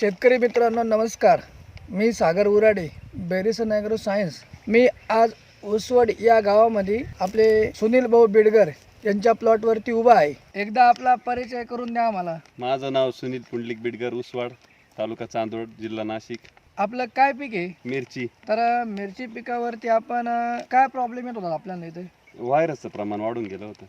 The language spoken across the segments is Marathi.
शेतकरी मित्रांनो नमस्कार. मी सागर उराडे बेरिसन ॲग्रो सायन्स. मी आज उसवड या गावामध्ये आपले सुनील भाऊ बेडगर यांच्या प्लॉटवरती उभा आहे. एकदा आपला परिचय करून द्या आम्हाला. माझं नाव सुनील पुंडलिक बिडगर उसवाड तालुका चांदोड जिल्हा नाशिक. आपलं काय पीक आहे? मिरची. तर मिरची पिकावरती आपण अं, काय प्रॉब्लेम येत होता आपल्याला इथे? व्हायरसचं प्रमाण वाढून गेलं होतं.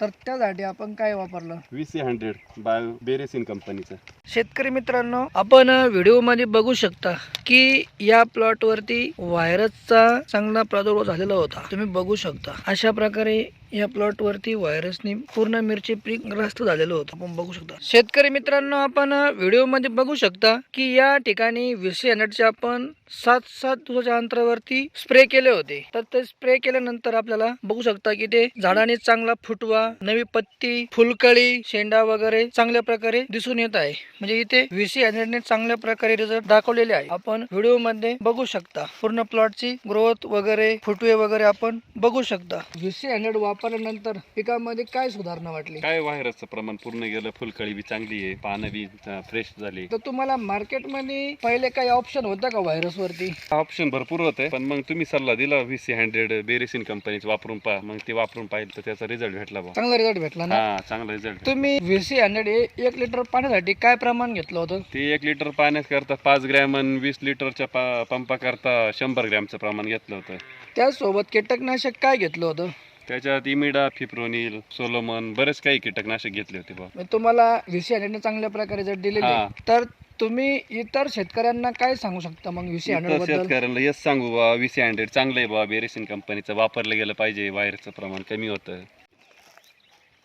तर त्यासाठी आपण काय वापरलं? वी सी हंड्रेड बायो बेरेसिन कंपनीचं. शेतकरी मित्रांनो आपण व्हिडिओमध्ये बघू शकता की या प्लॉटवरती व्हायरसचा चांगला प्रादुर्भाव झालेला होता. तुम्ही बघू शकता. अशा प्रकारे या प्लॉट वरती व्हायरसनी पूर्ण मिरची पीक ग्रस्त झालेलं होतं. आपण बघू शकता. शेतकरी मित्रांनो आपण व्हिडिओमध्ये बघू शकता की या ठिकाणी विसी हंड्रेडचे आपण सात सात दिवसाच्या अंतरावरती स्प्रे केले होते. तर ते स्प्रे केल्यानंतर आपल्याला बघू शकता की ते झाडाने चांगला फुटवा नवी पत्ती फुलकळी शेंडा वगैरे चांगल्या प्रकारे दिसून येत आहे. म्हणजे इथे व्हीसी हंड्रेडने चांगल्या प्रकारे रिझल्ट दाखवलेले आहे. आपण व्हिडिओमध्ये बघू शकता. पूर्ण प्लॉटची ग्रोथ वगैरे फुटवे वगैरे आपण बघू शकता. व्हीसी हंड्रेड वापरल्यानंतर पिकामध्ये काय सुधारणा वाटली? काय व्हायरसचं प्रमाण पूर्ण गेलं? फुलकळी बी चांगली आहे पानं बी फ्रेश झाली. तर तुम्हाला मार्केटमध्ये पहिले काही ऑप्शन होता का व्हायरस वरती? ऑप्शन भरपूर होते पण मग तुम्ही सल्ला दिला वी सी हंड्रेड बेरेसिन कंपनीचं वापरून पहा. मग ते वापरून पाहिलं तर त्याचा रिझल्ट भेटला चांगला रिझल्ट भेटला ना? हा चांगला रिझल्ट तुम्ही व्हीसी हंड्रेड एक लिटर पाण्यासाठी काय प्रमाण घेतलं होतं? ते एक लिटर पाण्यात करता पाच ग्रॅम आणि वीस लिटरच्या पा पंपा करता शंभर ग्रॅमचं प्रमाण घेतलं होतं. त्याचसोबत कीटकनाशक काय घेतलं होतं? त्याच्यात इमिडा फिप्रोनिल सोलोमन बरेच काही कीटकनाशक घेतले होते बा तुम्हाला व्हीसी हंड्रेडने चांगल्या प्रकारे जर दिलेले हा. तर तुम्ही इतर शेतकऱ्यांना काय सांगू शकता मग व्हीसी हंड्रेड इतरबद्दल शेतकऱ्यांना हेच सांगू बा वीस हंड्रेड चांगलं आहे बा बेरेसिन कंपनीचं वापरलं गेलं पाहिजे वायरचं प्रमाण कमी होतं.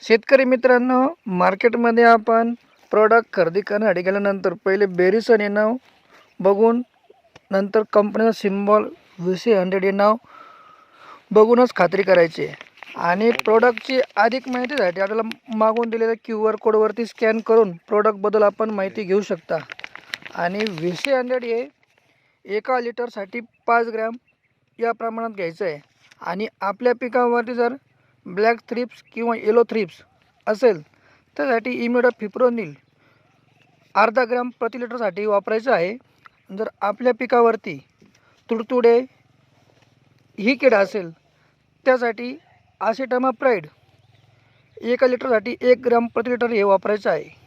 शेतकरी मित्रांनो मार्केटमध्ये आपण प्रॉडक्ट खरेदी करण्यासाठी गेल्यानंतर पहिले बेरिसन हे नाव बघून नंतर कंपनीचं सिम्बॉल व्ही सी हंड्रेड हे नाव बघूनच खात्री करायची आणि प्रोडक्टची अधिक माहितीसाठी आपल्याला मागून दिलेल्या क्यू आर कोडवरती स्कॅन करून प्रोडक्टबद्दल आपण माहिती घेऊ शकता. आणि व्ही सी हंड्रेड हे एका लिटरसाठी पाच ग्रॅम या प्रमाणात घ्यायचं आहे. आणि आपल्या पिकावरती जर ब्लॅक थ्रिप्स किंवा येलो थ्रिप्स असेल त्यासाठी इमिडो फिप्रोनिल अर्धा ग्रॅम प्रति लिटरसाठी वापरायचं आहे. जर आपल्या पिकावरती तुडतुडे ही किडा असेल त्यासाठी आसेटमा प्राईड एका लिटरसाठी एक ग्रॅम प्रति लिटर हे वापरायचं आहे.